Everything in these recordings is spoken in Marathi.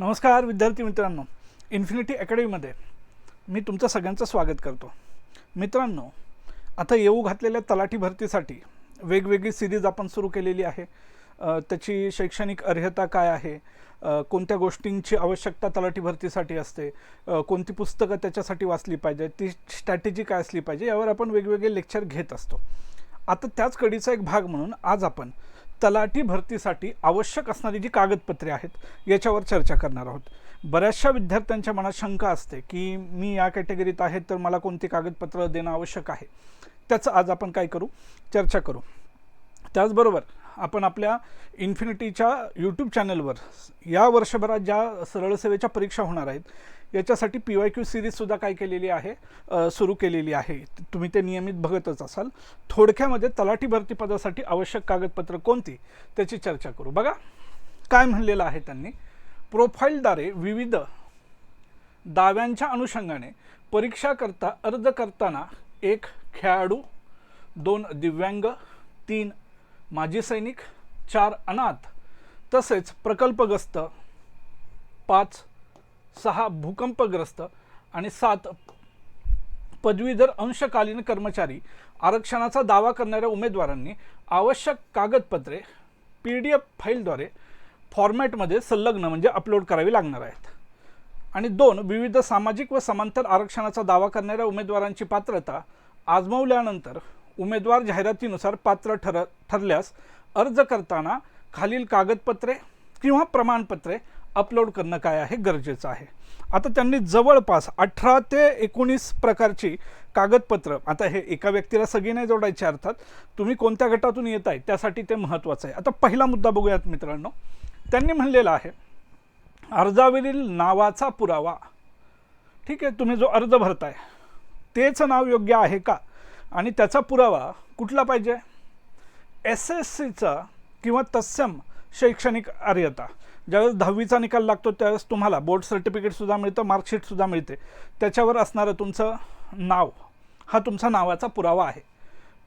नमस्कार विद्यार्थी मित्रांनो. इन्फिनिटी अकॅडमीमध्ये मी तुमचं सगळ्यांचं स्वागत करतो. मित्रांनो आता येऊ घातलेल्या तलाठी भरतीसाठी वेगवेगळी सिरीज आपण सुरू केलेली आहे. त्याची शैक्षणिक अर्हता काय आहे? कोणत्या गोष्टींची आवश्यकता तलाठी भरतीसाठी असते? कोणती पुस्तकं त्याच्यासाठी वाचली पाहिजे? ती स्ट्रॅटेजी काय असली पाहिजे? यावर आपण वेगवेगळे लेक्चर घेत असतो. आता त्याच कडीचा एक भाग म्हणून आज आपण तलाठी भरतीसाठी आवश्यक असणारी जी कागदपत्रे आहेत याच्यावर चर्चा करणार आहोत. बऱ्याचशा विद्यार्थ्यांच्या मनात शंका असते की मी या कॅटेगरीत आहे तर मला कोणती कागदपत्र देणं आवश्यक आहे. त्याचं आज आपण काय करू? चर्चा करू. त्याचबरोबर आपण आपल्या इन्फिनिटीच्या यूट्यूब चॅनलवर या वर्षभरात ज्या सरळ सेवेच्या परीक्षा होणार आहेत याच्यासाठी पी वाय क्यू सिरीजसुद्धा काय केलेली आहे सुरू केलेली आहे. तुम्ही ते नियमित बघतच असाल. थोडक्यामध्ये तलाठी भरती पदासाठी आवश्यक कागदपत्र कोणती त्याची चर्चा करू. बघा काय म्हणलेलं आहे त्यांनी? प्रोफाईलद्वारे विविध दाव्यांच्या अनुषंगाने परीक्षा करता अर्ज करताना एक खेळाडू दोन दिव्यांग तीन माजी सैनिक चार अनाथ तसेच प्रकल्पग्रस्त पाच सहा भूकंपग्रस्त आणि सात पदवीधर अंशकालीन कर्मचारी आरक्षणाचा दावा करणाऱ्या उमेदवारांनी आवश्यक कागदपत्रे पी डी एफ फाईलद्वारे फॉर्मॅटमध्ये संलग्न म्हणजे अपलोड करावी लागणार आहेत. आणि दोन विविध सामाजिक व समांतर आरक्षणाचा दावा करणाऱ्या उमेदवारांची पात्रता आजमावल्यानंतर उमेदवार जाहिरातीनुसार पात्र ठर ठरल्यास अर्ज करताना खालील कागदपत्रे किंवा प्रमाणपत्रे अपलोड करणं काय आहे गरजेचं आहे. आता त्यांनी जवळपास अठरा ते एकोणीस प्रकारची कागदपत्र आता हे एका व्यक्तीला सगळी नाही जोडायची अर्थात तुम्ही कोणत्या गटातून येत आहे त्यासाठी ते महत्त्वाचं आहे. आता पहिला मुद्दा बघूयात मित्रांनो. त्यांनी म्हणलेलं आहे अर्जावरील नावाचा पुरावा. ठीक आहे तुम्ही जो अर्ज भरताय तेच नाव योग्य आहे का? आणि त्याचा पुरावा कुठला पाहिजे? एस एस सीचा किंवा तत्सम शैक्षणिक अर्हता. ज्यावेळेस दहावीचा निकाल लागतो त्यावेळेस तुम्हाला बोर्ड सर्टिफिकेटसुद्धा मिळतं मार्कशीटसुद्धा मिळते. त्याच्यावर असणारं तुमचं नाव. हा तुमचा नावाचा पुरावा आहे.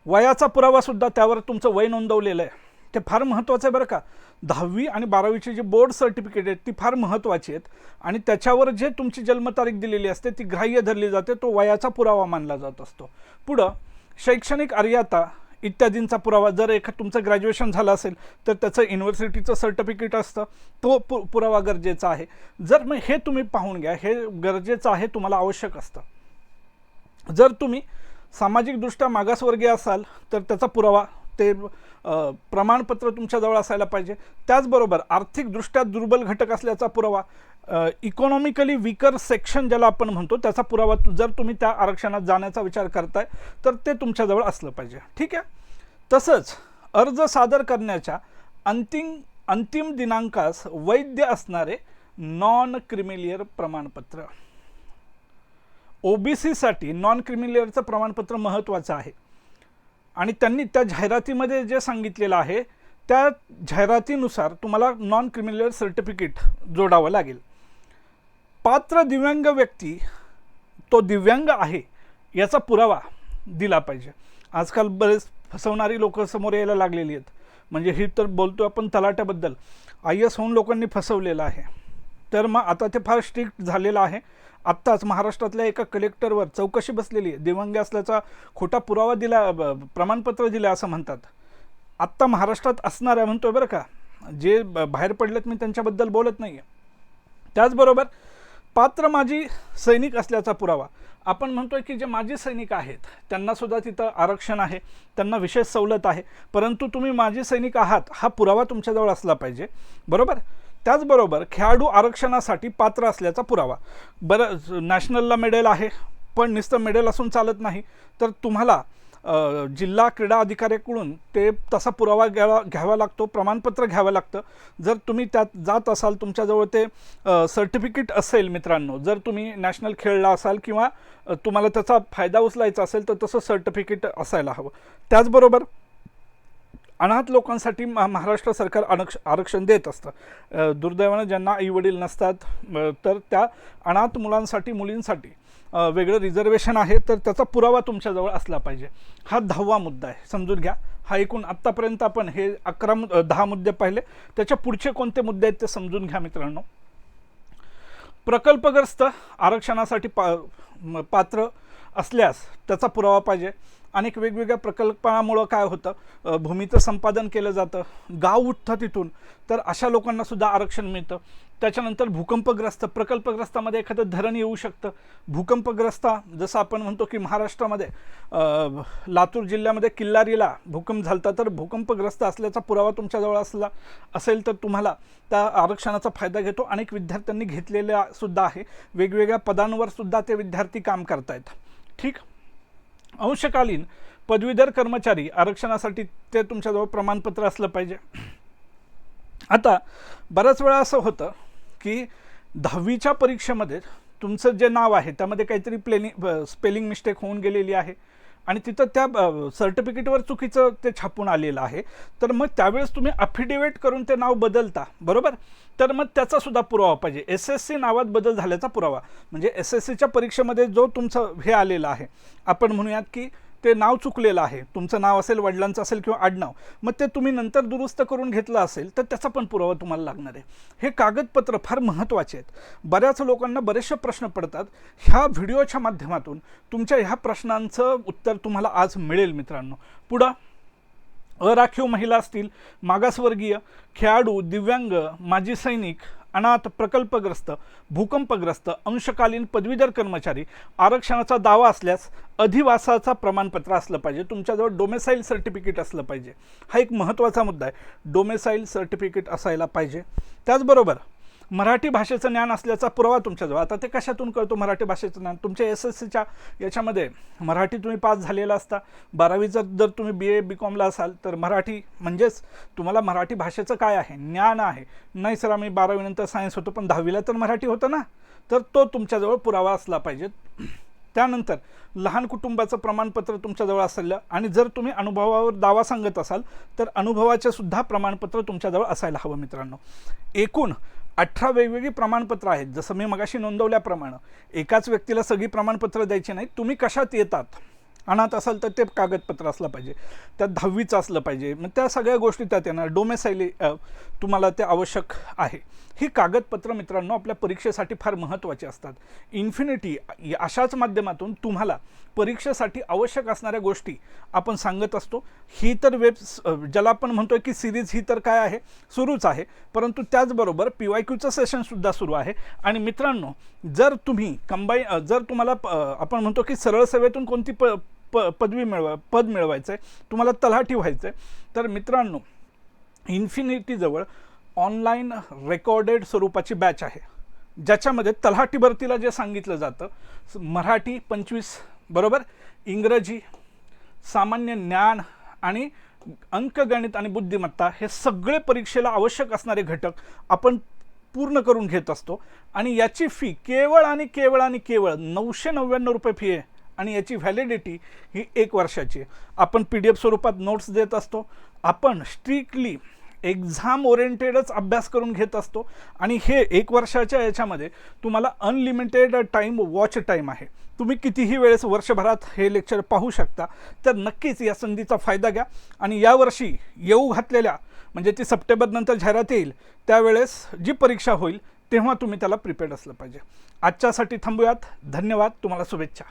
वयाचा पुरावासुद्धा त्यावर तुमचं वय नोंदवलेलं आहे. ते फार महत्त्वाचं आहे बरं का. दहावी आणि बारावीची जी बोर्ड सर्टिफिकेट आहेत ती फार महत्त्वाची आहेत. आणि त्याच्यावर जे तुमची जन्मतारीख दिलेली असते ती ग्राह्य धरली जाते तो वयाचा पुरावा मानला जात असतो. पुढं शैक्षणिक आर्यता इत्यादींचा पुरावा. जर एक तुमचं ग्रॅज्युएशन झालं असेल तर त्याचं युनिव्हर्सिटीचं सर्टिफिकेट असतं. तो पु पुरावा गरजेचा आहे. जर मग हे तुम्ही पाहून घ्या हे गरजेचं आहे तुम्हाला आवश्यक असतं. जर तुम्ही सामाजिकदृष्ट्या मागासवर्गीय असाल तर त्याचा पुरावा ते प्रमाणपत्र तुमच्याजवळ असायला पाहिजे. त्याचबरोबर आर्थिकदृष्ट्या दुर्बल घटक असल्याचा पुरावा इकॉनॉमिकली विकर सेक्शन ज्याला आपण म्हणतो त्याचा पुरावा जर तुम्ही त्या आरक्षणात जाण्याचा विचार करताय तर ते तुमच्याजवळ असलं पाहिजे. ठीक आहे? तसंच अर्ज सादर करण्याच्या अंतिम अंतिम दिनांकास वैध असणारे नॉन क्रिमिलियर प्रमाणपत्र ओबीसीसाठी नॉन क्रिमिलियरचं प्रमाणपत्र महत्त्वाचं आहे. आणि त्यांनी त्या जाहिरातीमध्ये जे सांगितलेलं आहे त्या जाहिरातीनुसार तुम्हाला नॉन क्रिमिलियर सर्टिफिकेट जोडावं लागेल. पात्र दिव्यांग व्यक्ती तो दिव्यांग आहे याचा पुरावा दिला पाहिजे. आजकाल बरेच फसवणारी लोकं समोर यायला लागलेली आहेत. म्हणजे ही तर बोलतो आपण तलाट्याबद्दल. आय एस होऊन लोकांनी फसवलेलं आहे. तर मग आता ते फार स्ट्रिक्ट झालेलं आहे. आत्ताच महाराष्ट्रातल्या एका कलेक्टरवर चौकशी बसलेली आहे. दिव्यांग असल्याचा खोटा पुरावा दिला ब- प्रमाणपत्र दिलं असं म्हणतात. आत्ता महाराष्ट्रात असणाऱ्या म्हणतोय बरं का. जे ब- बाहेर पडलेत मी त्यांच्याबद्दल बोलत नाही आहे त्याचबरोबर पात्र माजी सैनिक असल्याचा पुरावा. आपण म्हणतोय की जे माजी सैनिक आहेत त्यांना सुद्धा तिथं आरक्षण आहे त्यांना विशेष सवलत आहे परंतु तुम्ही माजी सैनिक आहात हा पुरावा तुमच्याजवळ असला पाहिजे. बरोबर? त्याचबरोबर खेळाडू आरक्षणासाठी पात्र असल्याचा पुरावा. बरं नॅशनलला मेडल आहे पण नुसतं मेडल असून चालत नाही. तर तुम्हाला जिल्हा क्रीडा अधिकाऱ्याकडून ते तसा पुरावा घ्यावा घ्यावा लागतो प्रमाणपत्र घ्यावं लागतं. जर तुम्ही त्यात जात असाल तुमच्याजवळ ते सर्टिफिकेट असेल मित्रांनो जर तुम्ही नॅशनल खेळला असाल किंवा तुम्हाला त्याचा फायदा उचलायचा असेल तर तसं सर्टिफिकेट असायला हवं. त्याचबरोबर अनाथ लोकांसाठी महा महाराष्ट्र सरकार आरक्ष आरक्षण देत असतं. दुर्दैवानं ज्यांना आईवडील नसतात तर त्या अनाथ मुलांसाठी मुलींसाठी वेगळं रिझर्वेशन आहे तर त्याचा पुरावा तुमच्याजवळ असला पाहिजे. हा दहावा मुद्दा आहे. समजून घ्या. हा एकूण आत्तापर्यंत आपण हे अकरा मु- दहा मुद्दे पाहिले. त्याच्या पुढचे कोणते मुद्दे आहेत ते समजून घ्या मित्रांनो. प्रकल्पग्रस्त आरक्षणासाठी पा पात्र असल्यास त्याचा पुरावा पाहिजे. अनेक वेगवेगळ्या प्रकल्पामुळं काय होतं? भूमीचं संपादन केलं जातं. गाव उठतं तिथून. तर अशा लोकांनासुद्धा आरक्षण मिळतं. त्याच्यानंतर भूकंपग्रस्त प्रकल्पग्रस्तामध्ये एखादं धरण येऊ शकतं. भूकंपग्रस्त जसं आपण म्हणतो की महाराष्ट्रामध्ये लातूर जिल्ह्यामध्ये किल्लारीला भूकंप झालता तर भूकंपग्रस्त असल्याचा पुरावा तुमच्याजवळ असला असेल तर तुम्हाला त्या आरक्षणाचा फायदा घेतो. अनेक विद्यार्थ्यांनी घेतलेल्या सुद्धा आहे. वेगवेगळ्या पदांवर सुद्धा ते विद्यार्थी काम करतायत. ठीक? अंशकालीन पदवीधर कर्मचारी आरक्षणासाठी ते तुमच्याजवळ प्रमाणपत्र असलं पाहिजे. आता बऱ्याच वेळा असं होतं की दहावीच्या परीक्षेमध्ये तुमचं जे नाव आहे त्यामध्ये काहीतरी प्लेनिंग स्पेलिंग मिस्टेक होऊन गेलेली आहे आणि तिथं त्या सर्टिफिकेटवर चुकीचं ते छापून आलेलं आहे. तर मग त्यावेळेस तुम्ही अफिडेविट करून ते नाव बदलता बरोबर? तर मग त्याचा सुद्धा पुरावा पाहिजे. एस एस सी नावात बदल झाल्याचा पुरावा. म्हणजे एस एस सीच्या परीक्षेमध्ये जो तुमचं हे आलेलं आहे आपण म्हणूयात की ते नाव चुकलेलं आहे. तुमचं नाव असेल वडिलांचं असेल किंवा आडनाव मग ते तुम्ही नंतर दुरुस्त करून घेतलं असेल तर त्याचा पण पुरावा तुम्हाला लागणार आहे. हे कागदपत्र फार महत्त्वाचे आहेत. बऱ्याच लोकांना बरेचसे प्रश्न पडतात. ह्या व्हिडिओच्या माध्यमातून तुमच्या ह्या प्रश्नांचं उत्तर तुम्हाला आज मिळेल मित्रांनो. पुढं अराखीव महिला असतील मागासवर्गीय खेळाडू दिव्यांग माजी सैनिक अनाथ प्रकल्पग्रस्त भूकंपग्रस्त अंशकालीन पदवीधर कर्मचारी आरक्षणाचा दावा असल्यास अधिवासाचा प्रमाणपत्र असलं पाहिजे. तुमच्याजवळ डोमेसाईल सर्टिफिकेट असलं पाहिजे. हा एक महत्त्वाचा मुद्दा आहे. डोमेसाईल सर्टिफिकेट असायला पाहिजे. त्याचबरोबर मराठी भाषेचं ज्ञान असल्याचा पुरावा तुमच्याजवळ. आता ते कशातून कळतो मराठी भाषेचं ज्ञान? तुमच्या एस एस सीच्या याच्यामध्ये मराठी तुम्ही पास झालेला असता. बारावीचा जर तुम्ही बी ए बी कॉमला असाल तर मराठी म्हणजेच तुम्हाला मराठी भाषेचं काय आहे? ज्ञान आहे. नाही सर आम्ही बारावीनंतर सायन्स होतो पण दहावीला तर मराठी होतं ना? तर तो तुमच्याजवळ पुरावा असला पाहिजे. त्यानंतर लहान कुटुंबाचं प्रमाणपत्र तुमच्याजवळ असेल आणि जर तुम्ही अनुभवावर दावा सांगत असाल तर अनुभवाचे सुद्धा प्रमाणपत्र तुमच्याजवळ असायला हवं मित्रांनो. एकूण अठरा वेगवेगळी प्रमाणपत्र आहेत. जसं मी मगाशी नोंदवल्याप्रमाणे एकाच व्यक्तीला सगळी प्रमाणपत्र द्यायची नाहीत. तुम्ही कशात येतात? अनाथ असाल तर ते कागदपत्र असलं पाहिजे. त्यात दहावीचं असलं पाहिजे. मग त्या सगळ्या गोष्टी त्यात येणार. डोमेसाईली तुम्हाला ते आवश्यक आहे. ही कागदपत्र मित्रांनो आपल्या परीक्षेसाठी फार महत्त्वाची असतात. इन्फिनिटी या- अशाच माध्यमातून तुम्हाला परीक्षेसाठी आवश्यक असणाऱ्या गोष्टी आपण सांगत असतो. ही तर वेब ज्याला आपण म्हणतोय की सिरीज ही तर काय आहे? सुरूच आहे. परंतु त्याचबरोबर पी वाय क्यूचं सेशनसुद्धा सुरू आहे. आणि मित्रांनो जर तुम्ही कंबाई जर तुम्हाला प- आपण म्हणतो की सरळ सेवेतून कोणती प प पदवी मिळवा पद मिळवायचं आहे तुम्हाला तलाठी व्हायचं आहे तर मित्रांनो इन्फिनिटीजवळ ऑनलाईन रेकॉर्डेड स्वरूपाची बॅच आहे. ज्याच्यामध्ये तलाठी भरतीला जे सांगितलं जातं मराठी पंचवीस बरोबर? इंग्रजी सामान्य ज्ञान आणि अंकगणित आणि बुद्धिमत्ता हे सगळे परीक्षेला आवश्यक असणारे घटक आपण पूर्ण करून घेत असतो. आणि याची फी केवळ आणि केवळ आणि केवळ नऊशे नव्याण्णव रुपये फी आहे. आणि याची व्हॅलिडिटी ही एक वर्षाची आहे. आपण पी डी एफ स्वरूपात नोट्स देत असतो. आपण स्ट्रिक्टली एक्झाम ओरिएंटेडच अभ्यास करून घेत असतो. आणि हे एक वर्षाच्या याच्यामध्ये तुम्हाला अनलिमिटेड टाईम वॉच टाईम आहे. तुम्ही कितीही वेळेस वर्षभरात हे लेक्चर पाहू शकता. तर नक्कीच या संधीचा फायदा घ्या. आणि यावर्षी येऊ घातलेल्या म्हणजे ती सप्टेंबरनंतर जाहिरात येईल त्यावेळेस जी परीक्षा होईल तेव्हा तुम्ही त्याला प्रिपेअर्ड असलं पाहिजे. आजच्यासाठी थांबूयात. धन्यवाद. तुम्हाला शुभेच्छा.